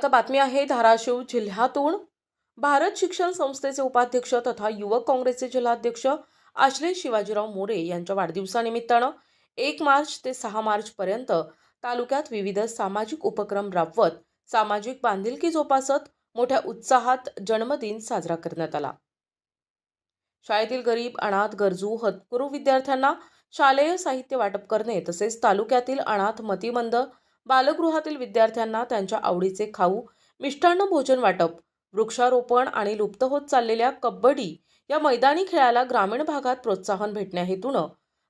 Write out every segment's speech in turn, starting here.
आता बातमी आहे धाराशिव जिल्ह्यातून. भारत शिक्षण संस्थेचे उपाध्यक्ष तथा युवक काँग्रेसचे जिल्हाध्यक्ष आश्लेष शिवाजीराव मोरे यांच्या वाढदिवसानिमित्तानं एक मार्च ते सहा मार्चपर्यंत तालुक्यात विविध सामाजिक उपक्रम राबवत सामाजिक बांधिलकी जोपासत मोठ्या उत्साहात जन्मदिन साजरा करण्यात आला. शाळेतील गरीब अनाथ गरजू हतकुरू विद्यार्थ्यांना शालेय साहित्य वाटप करणे तसेच तालुक्यातील अनाथ मतिमंद बालगृहातील विद्यार्थ्यांना त्यांच्या आवडीचे खाऊ मिष्टान्न भोजन वाटप वृक्षारोपण आणि लुप्त होत चाललेल्या कबड्डी या मैदानी खेळाला ग्रामीण भागात प्रोत्साहन भेटण्या हेतूनं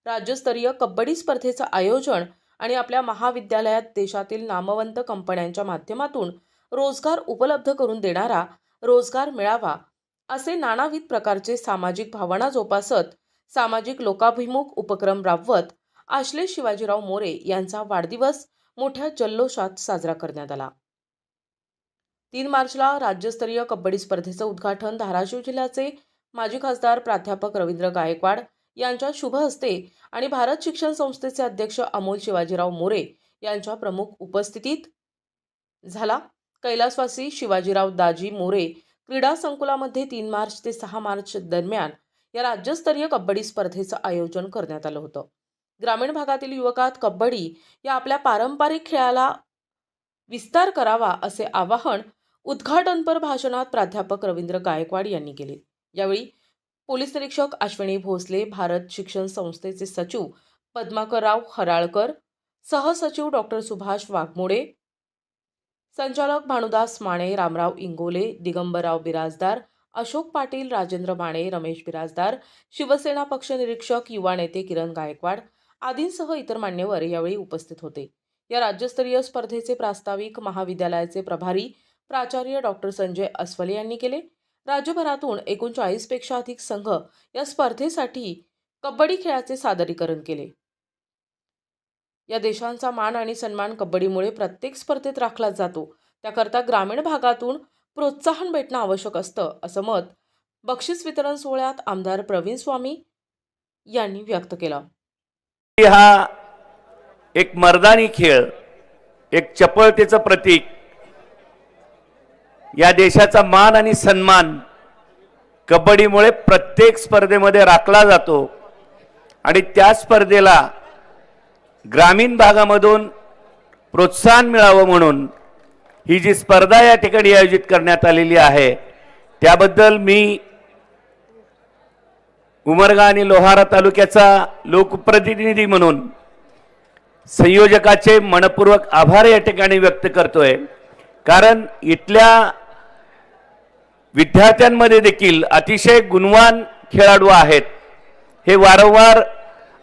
राज्यस्तरीय कबड्डी स्पर्धेचं आयोजन आणि आपल्या महाविद्यालयात देशातील नामवंत कंपन्यांच्या माध्यमातून रोजगार उपलब्ध करून देणारा रोजगार मिळावा असे नानाविध प्रकारचे सामाजिक भावना जोपासत सामाजिक लोकाभिमुख उपक्रम राबवत आश्लेष शिवाजीराव मोरे यांचा वाढदिवस मोठ्या जल्लोषात साजरा करण्यात आला. तीन मार्चला राज्यस्तरीय कबड्डी स्पर्धेचं उद्घाटन धाराशिव जिल्ह्याचे माजी खासदार प्राध्यापक रवींद्र गायकवाड यांच्या शुभ हस्ते आणि भारत शिक्षण संस्थेचे अध्यक्ष अमोल शिवाजीराव मोरे यांच्या प्रमुख उपस्थितीत झाला. कैलासवासी शिवाजीराव दाजी मोरे क्रीडा संकुलामध्ये तीन मार्च ते सहा मार्च दरम्यान या राज्यस्तरीय कबड्डी स्पर्धेचं आयोजन करण्यात आलं होतं. ग्रामीण भागातील युवकात कबड्डी या आपल्या पारंपरिक खेळाला विस्तार करावा असे आवाहन उद्घाटनपर भाषणात प्राध्यापक रवींद्र गायकवाड यांनी केले. यावेळी पोलीस निरीक्षक अश्विनी भोसले भारत शिक्षण संस्थेचे सचिव पद्माकरराव हराळकर सहसचिव डॉक्टर सुभाष वाघमोडे संचालक भानुदास माने रामराव इंगोले दिगंबरराव बिराजदार अशोक पाटील राजेंद्र माने रमेश बिराजदार शिवसेना पक्ष निरीक्षक युवा नेते किरण गायकवाड आदींसह इतर मान्यवर यावेळी उपस्थित होते. या राज्यस्तरीय स्पर्धेचे प्रास्ताविक महाविद्यालयाचे प्रभारी प्राचार्य डॉक्टर संजय अस्वले यांनी केले. राज्यभरातून एकोणचाळीसपेक्षा अधिक संघ या स्पर्धेसाठी कबड्डी खेळाचे सादरीकरण केले. या देशांचा मान आणि सन्मान कबड्डीमुळे प्रत्येक स्पर्धेत राखला जातो. त्याकरता ग्रामीण भागातून प्रोत्साहन भेटणं आवश्यक असतं असं मत बक्षीस वितरण सोहळ्यात आमदार प्रवीण स्वामी यांनी व्यक्त केलं. हा एक मर्दानी खेळ एक चपळतेचं प्रतीक. या देशाचा मान आणि सन्मान कबड्डीमुळे प्रत्येक स्पर्धेमध्ये राखला जातो आणि त्या स्पर्धेला ग्रामीण भागामधून प्रोत्साहन मिळावं म्हणून ही जी स्पर्धा या ठिकाणी आयोजित करण्यात आलेली आहे त्याबद्दल मी उमरगा आणि लोहारा तालुक्याचा लोकप्रतिनिधी म्हणून संयोजकाचे मनपूर्वक आभार या ठिकाणी व्यक्त करतोय. कारण इथल्या विद्यार्थ्यांमध्ये देखील अतिशय गुणवान खेळाडू आहेत. हे वारंवार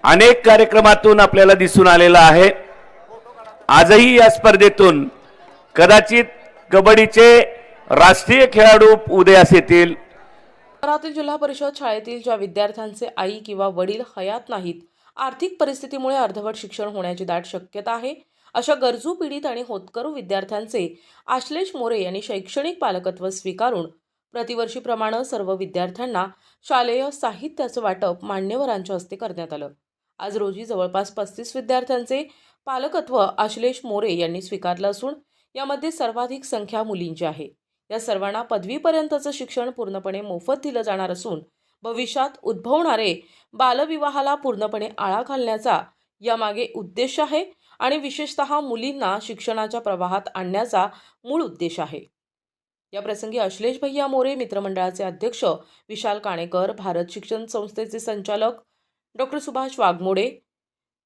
अनेक कार्यक्रमातून आपल्याला दिसून आलेलं आहे. आजही या स्पर्धेतून कदाचित कबड्डीचे राष्ट्रीय खेळाडू उदयास येतील. शहरातील जिल्हा परिषद शाळेतील ज्या विद्यार्थ्यांचे आई किंवा वडील हयात नाहीत आर्थिक परिस्थितीमुळे अर्धवट शिक्षण होण्याची दाट शक्यता आहे. अशा गरजू पीडित आणि होतकरू विद्यार्थ्यांचे आश्लेष मोरे यांनी शैक्षणिक पालकत्व स्वीकारून प्रतिवर्षीप्रमाणे सर्व विद्यार्थ्यांना शालेय साहित्याचं वाटप मान्यवरांच्या हस्ते करण्यात आलं. आज रोजी जवळपास पस्तीस विद्यार्थ्यांचे पालकत्व आश्लेष मोरे यांनी स्वीकारलं असून यामध्ये सर्वाधिक संख्या मुलींची आहे. या सर्वांना पदवीपर्यंतचं शिक्षण पूर्णपणे मोफत दिलं जाणार असून भविष्यात उद्भवणारे बालविवाहाला पूर्णपणे आळा घालण्याचा यामागे उद्देश आहे आणि विशेषतः मुलींना शिक्षणाच्या प्रवाहात आणण्याचा मूळ उद्देश आहे. या प्रसंगी अश्लेष भैया मोरे मित्रमंडळाचे अध्यक्ष विशाल काणेकर भारत शिक्षण संस्थेचे संचालक डॉक्टर सुभाष वाघमोडे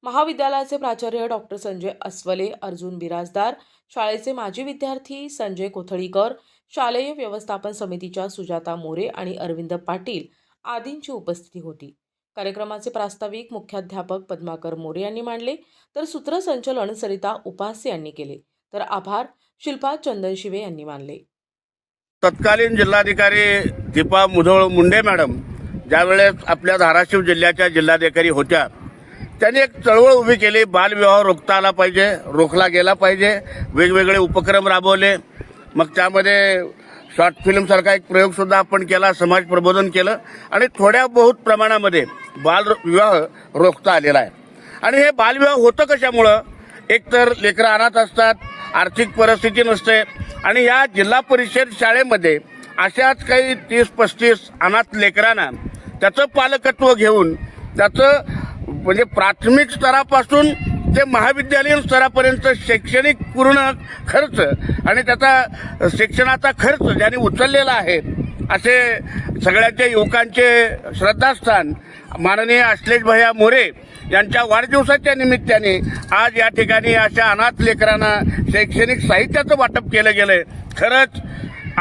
महाविद्यालयाचे प्राचार्य डॉक्टर संजय अस्वले अर्जुन बिराजदार शाळेचे माजी विद्यार्थी संजय कोथळीकर शालेय व्यवस्थापन समितीच्या सुजाता मोरे आणि अरविंद पाटील आदींची उपस्थिती होती. कार्यक्रमाचे प्रास्ताविक मुख्याध्यापक पद्माकर मोरे यांनी मांडले. तर सूत्रसंचलन सरिता उपासे यांनी केले. तर आभार शिल्पा चंदनशिवे यांनी मानले. तत्कालीन जिल्हाधिकारी दीपा मुधोळ मुंडे मॅडम ज्यावेळेस आपल्या धाराशिव जिल्ह्याच्या जिल्हाधिकारी होत्या त्यांनी एक चळवळ उभी केली. बालविवाह रोखता आला पाहिजे रोखला गेला पाहिजे. वेगवेगळे उपक्रम राबवले. मग त्यामध्ये शॉर्ट फिल्मसारखा एक प्रयोगसुद्धा आपण केला समाज प्रबोधन केलं आणि थोड्या बहुत प्रमाणामध्ये बालविवाह रोखता आलेला आहे. आणि हे बालविवाह होतं कशामुळं? एकतर लेकरं अनाथ असतात आर्थिक परिस्थिती नसते आणि या जिल्हा परिषद शाळेमध्ये अशाच काही तीस पस्तीस अनाथ लेकरांना त्याचं पालकत्व घेऊन त्याचं म्हणजे प्राथमिक स्तरापासून ते महाविद्यालयीन स्तरापर्यंत शैक्षणिक पूर्ण खर्च आणि त्याचा शिक्षणाचा खर्च ज्यांनी उचललेला आहे असे सगळ्याच्या युवकांचे श्रद्धास्थान माननीय अश्लेष भैया मोरे यांच्या वाढदिवसाच्या निमित्ताने आज या ठिकाणी अशा अनाथ लेकरांना शैक्षणिक साहित्याचं वाटप केलं गेलंय. खरंच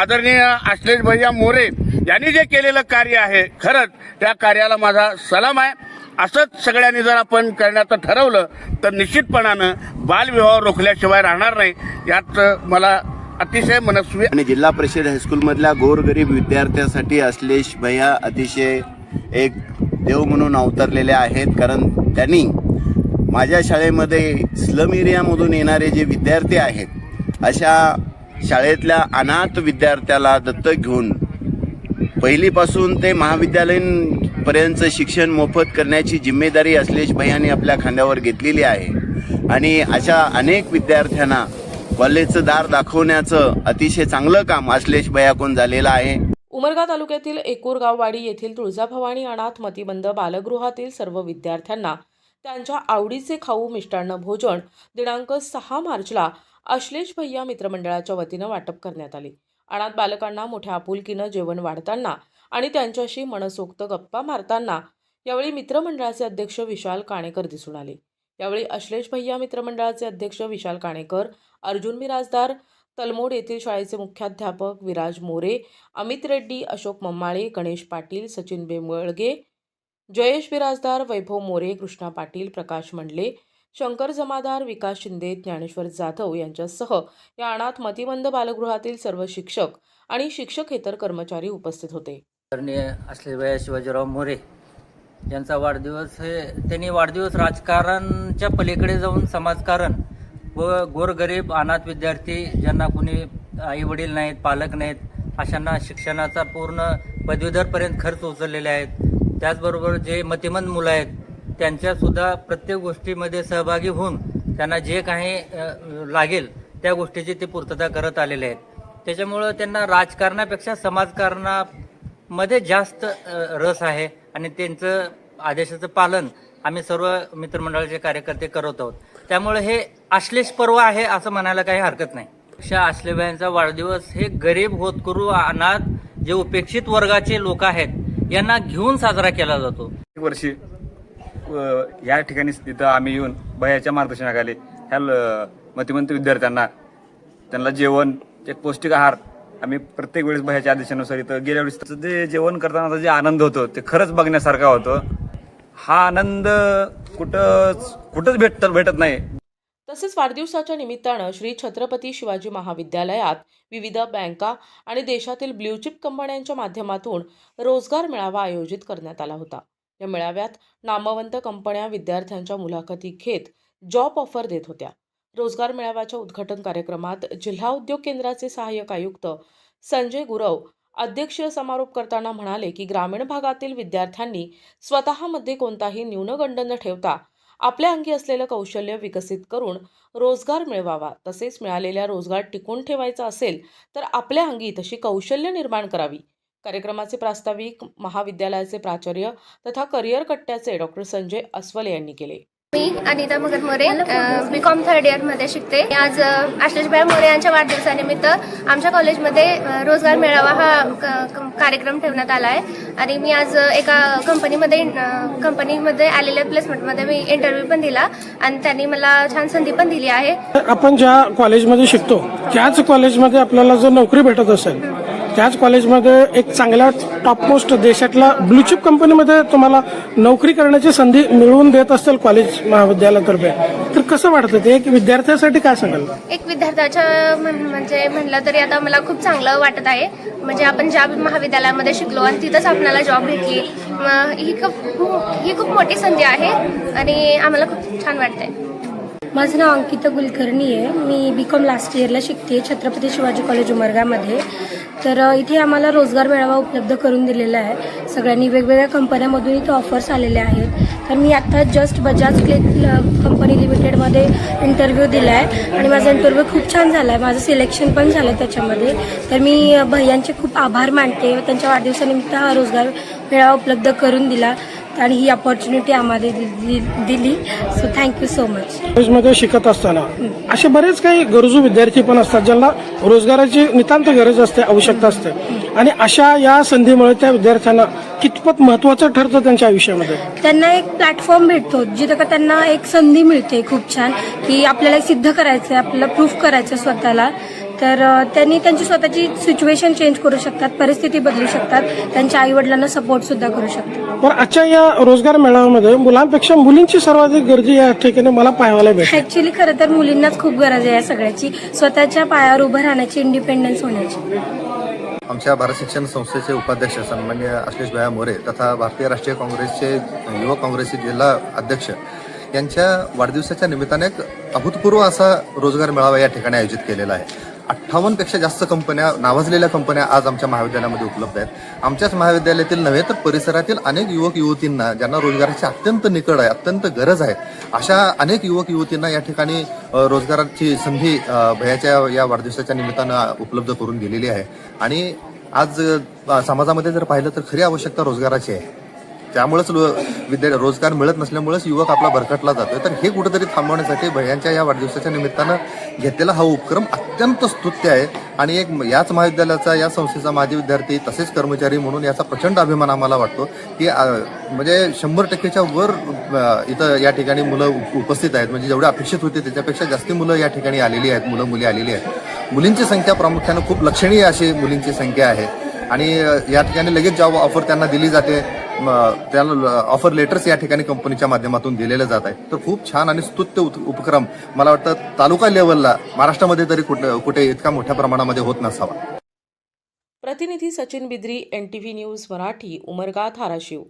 आदरणीय अश्लेष भैया मोरे यांनी जे केलेलं कार्य आहे खरंच त्या कार्याला माझा सलाम आहे. असंच सगळ्यांनी जर आपण करण्याचं ठरवलं तर निश्चितपणानं बालविवाह रोखल्याशिवाय राहणार नाही. यात मला अतिशय मनस्वी आणि जिल्हा परिषद हायस्कूलमधल्या गोरगरीब विद्यार्थ्यांसाठी असलेश भैया अतिशय एक देव म्हणून अवतरलेले आहेत. कारण त्यांनी माझ्या शाळेमध्ये स्लम एरियामधून येणारे जे विद्यार्थी आहेत अशा शाळेतल्या अनाथ विद्यार्थ्याला दत्तक घेऊन पहिलीपासून ते महाविद्यालयीन पर्यंतचं शिक्षण मोफत करण्याची जिम्मेदारी असलेश भैयाने आपल्या खांद्यावर घेतलेली आहे. आणि अशा अनेक विद्यार्थ्यांना कॉलेजचं दार दाखवण्याचं अतिशय चांगलं काम असलेश भैयाकडून झालेलं आहे. उमरगा तालुक्यातील एकूरगाववाडी येथील तुळजाभवानी अनाथ मतिबंध बालगृहातील सर्व विद्यार्थ्यांना त्यांच्या आवडीचे खाऊ मिष्टान्न भोजन दिनांक सहा मार्चला अश्लेष भैया मित्रमंडळाच्या वतीनं वाटप करण्यात आले. अनाथ बालकांना मोठ्या आपुलकीनं जेवण वाढताना आणि त्यांच्याशी मनसोक्त गप्पा मारताना यावेळी मित्रमंडळाचे अध्यक्ष विशाल काणेकर दिसून आले. यावेळी अश्लेष भैया मित्रमंडळाचे अध्यक्ष विशाल काणेकर अर्जुन मिराजदार तलमोड येथील शाळेचे मुख्याध्यापक विराज मोरे अमित रेड्डी अशोक मम्माळे गणेश पाटील सचिन बेमळगे जयेश बिराजदार वैभव मोरे कृष्णा पाटील प्रकाश मंडले शंकर जमादार विकास शिंदे ज्ञानेश्वर जाधव यांच्यासह या अनाथ मतिमंद बालगृहातील सर्व शिक्षक आणि शिक्षकेतर कर्मचारी उपस्थित होते. असलेल्या शिवाजीराव मोरे यांचा वाढदिवस हे त्यांनी वाढदिवस राजकारणच्या पलीकडे जाऊन समाजकारण व गोरगरीब अनाथ विद्यार्थी ज्यांना कुणी आई वडील नाहीत पालक नाहीत अशांना शिक्षणाचा पूर्ण पदवीधरपर्यंत खर्च उचललेले आहेत. त्याचबरोबर जे मतिमंद मुलं आहेत त्यांच्यासुद्धा प्रत्येक गोष्टीमध्ये सहभागी होऊन त्यांना जे काही लागेल त्या गोष्टीची ते पूर्तता करत आलेले आहेत. त्याच्यामुळं त्यांना राजकारणापेक्षा समाजकारणामध्ये जास्त रस आहे आणि त्यांचं आदेशाचं पालन आम्ही सर्व मित्रमंडळाचे कार्यकर्ते करत आहोत. त्यामुळे हे आश्लेष पर्व आहे असं म्हणायला काही हरकत नाही. अशा आश्लेबाईंचा वाढदिवस हे गरीब होतकरू अनाथ जे उपेक्षित वर्गाचे लोक आहेत यांना घेऊन साजरा केला जातो. एक वर्षी या ठिकाणी तिथं आम्ही येऊन भयाच्या मार्गदर्शनाखाली ह्या ल- मतिमंत विद्यार्थ्यांना त्यांना जेवण एक पौष्टिक आहार आम्ही प्रत्येक वेळेस भयाच्या आदेशानुसार इथं गेल्या वेळेस जे जेवण करताना जे आनंद होतो ते खरंच बघण्यासारखा होतो. हा आनंद कुठंच कुठंच भेटत भेटत नाही. तसेच वाढदिवसाच्या निमित्तानं श्री छत्रपती शिवाजी महाविद्यालयात विविध बँका आणि देशातील ब्ल्यूचिप कंपन्यांच्या माध्यमातून रोजगार मेळावा आयोजित करण्यात आला होता. या मेळाव्यात नामवंत कंपन्या विद्यार्थ्यांच्या मुलाखती घेत जॉब ऑफर देत होत्या. रोजगार मेळाव्याच्या उद्घाटन कार्यक्रमात जिल्हा उद्योग केंद्राचे सहाय्यक आयुक्त संजय गुरव अध्यक्षीय समारोप करताना म्हणाले की ग्रामीण भागातील विद्यार्थ्यांनी स्वतःमध्ये कोणताही न्यूनगंड न ठेवता आपल्या अंगी असलेलं कौशल्य विकसित करून रोजगार मिळवावा. तसेच मिळालेला रोजगार टिकून ठेवायचा असेल तर आपल्या अंगी तशी कौशल्य निर्माण करावी. कार्यक्रमाचे प्रास्ताविक महाविद्यालयाचे प्राचार्य तथा करिअर कट्ट्याचे डॉक्टर संजय अस्वले यांनी केले. मी Anita Magan More B com third इयरमध्ये शिकते. आज आशिषभाई मोरे यांच्या वाढदिवसानिमित्त आमच्या कॉलेजमध्ये रोजगार मेळावा हा कार्यक्रम ठेवण्यात आला आहे आणि मी आज एका कंपनीमध्ये कंपनीमध्ये आलेल्या प्लेसमेंटमध्ये मी इंटरव्ह्यू पण दिला. आणि त्यांनी मला छान संधी पण दिली आहे. आपण ज्या कॉलेजमध्ये शिकतो त्याच कॉलेजमध्ये आपल्याला जर नोकरी भेटत असेल त्याच कॉलेजमध्ये एक चांगल्या टॉपमोस्ट देशातल्या ब्लूचिप कंपनीमध्ये तुम्हाला नोकरी करण्याची संधी मिळवून देत असेल कॉलेज महाविद्यालयातर्फे. तर कसं वाटतं ते? एक विद्यार्थ्यासाठी काय सांगाल? एक विद्यार्थ्याच्या म्हणजे म्हणलं तरी आता मला खूप चांगलं वाटत आहे. म्हणजे आपण ज्या महाविद्यालयामध्ये शिकलो आणि तिथंच आपल्याला जॉब भेटली ही खूप ही खूप मोठी संधी आहे आणि आम्हाला खूप छान वाटतंय. माझं नाव अंकिता कुलकर्णी आहे. मी बी कॉम लास्ट इयरला शिकते छत्रपती शिवाजी कॉलेज उमरगामध्ये. तर इथे आम्हाला रोजगार मेळावा उपलब्ध करून दिलेला आहे. सगळ्यांनी वेगवेगळ्या कंपन्यामधून इथे ऑफर्स आलेल्या आहेत. तर मी आत्ता जस्ट बजाज क्लिक कंपनी लिमिटेडमध्ये इंटरव्ह्यू दिला आहे आणि माझा इंटरव्ह्यू खूप छान झाला आहे माझं सिलेक्शन पण झालं त्याच्यामध्ये. तर मी भैयांचे खूप आभार मानते व त्यांच्या वाढदिवसानिमित्त हा रोजगार मेळावा उपलब्ध करून दिला. आणि ही अपॉर्च्युनिटी आम्हाला दिली. सो थँक्यू सो मच कॉलेजमध्ये शिकत असताना असे बरेच काही गरजू विद्यार्थी पण असतात ज्यांना रोजगाराची नितांत गरज असते आवश्यकता असते. आणि अशा या संधीमुळे त्या विद्यार्थ्यांना कितपत महत्वाचं ठरतं त्यांच्या आयुष्यामध्ये? त्यांना एक प्लॅटफॉर्म भेटतो जिथं का त्यांना एक संधी मिळते खूप छान की आपल्याला सिद्ध करायचं आहे आपल्याला प्रूफ करायचं स्वतःला. तर त्यांनी त्यांची स्वतःची सिच्युएशन चेंज करू शकतात परिस्थिती बदलू शकतात त्यांच्या आईवडिलांना सपोर्ट सुद्धा करू शकतात. पण आजच्या या रोजगार मेळाव्यामध्ये मुलांपेक्षा मुलींची सर्वाधिक गर्दी या ठिकाणी मला पाहायला भेटते. ऍक्च्युली खरं तर मुलींनाच खूप गरज आहे या सगळ्याची. स्वतःच्या पायावर उभं राहण्याची इंडिपेंडन्स होण्याची. आमच्या भारत शिक्षण संस्थेचे उपाध्यक्ष सन्मान्य आश्लेष भाया मोरे तथा भारतीय राष्ट्रीय काँग्रेसचे युवक काँग्रेसचे जिल्हा अध्यक्ष यांच्या वाढदिवसाच्या निमित्ताने एक अभूतपूर्व असा रोजगार मेळावा या ठिकाणी आयोजित केलेला आहे. अठ्ठावन्नपेक्षा जास्त कंपन्या नावाजलेल्या कंपन्या आज आमच्या महाविद्यालयामध्ये उपलब्ध आहेत. आमच्याच महाविद्यालयातील नव्हे तर परिसरातील अनेक युवक युवतींना ज्यांना रोजगाराची अत्यंत निकड आहे अत्यंत गरज आहे अशा अनेक युवक युवतींना या ठिकाणी रोजगाराची संधी भयाच्या या वाढदिवसाच्या निमित्तानं उपलब्ध करून दिलेली आहे. आणि आज समाजामध्ये जर पाहिलं तर खरी आवश्यकता रोजगाराची आहे. त्यामुळेच लो- विद्या रोजगार मिळत नसल्यामुळेच युवक आपला भरकटला जातोय. तर हे कुठेतरी थांबवण्यासाठी भयांच्या या वाढदिवसाच्या निमित्तानं घेतलेला हा उपक्रम अत्यंत स्तुत्य आहे. आणि एक याच महाविद्यालयाचा या संस्थेचा माजी विद्यार्थी तसेच कर्मचारी म्हणून याचा प्रचंड अभिमान आम्हाला वाटतो की म्हणजे शंभर टक्केच्या वर इथं या ठिकाणी मुलं उपस्थित आहेत. म्हणजे जेवढे अपेक्षित होते त्याच्यापेक्षा जास्ती मुलं या ठिकाणी आलेली आहेत. मुलं मुली आलेली आहेत. मुलींची संख्या प्रामुख्यानं खूप लक्षणीय अशी मुलींची संख्या आहे. आणि या ठिकाणी लगेच जॉब ऑफर त्यांना दिली जाते. त्याला ऑफर लेटर्स या ठिकाणी कंपनीच्या माध्यमातून दिलेले जात आहे तर खूप छान आणि स्तुत्य उपक्रम मला वाटतं तालुका लेवलला महाराष्ट्रामध्ये तरी कुठे कुठे इतका मोठ्या प्रमाणामध्ये होत नसावा. प्रतिनिधी Sachin Bidri N T V news Marathi Umarga Dharashiv.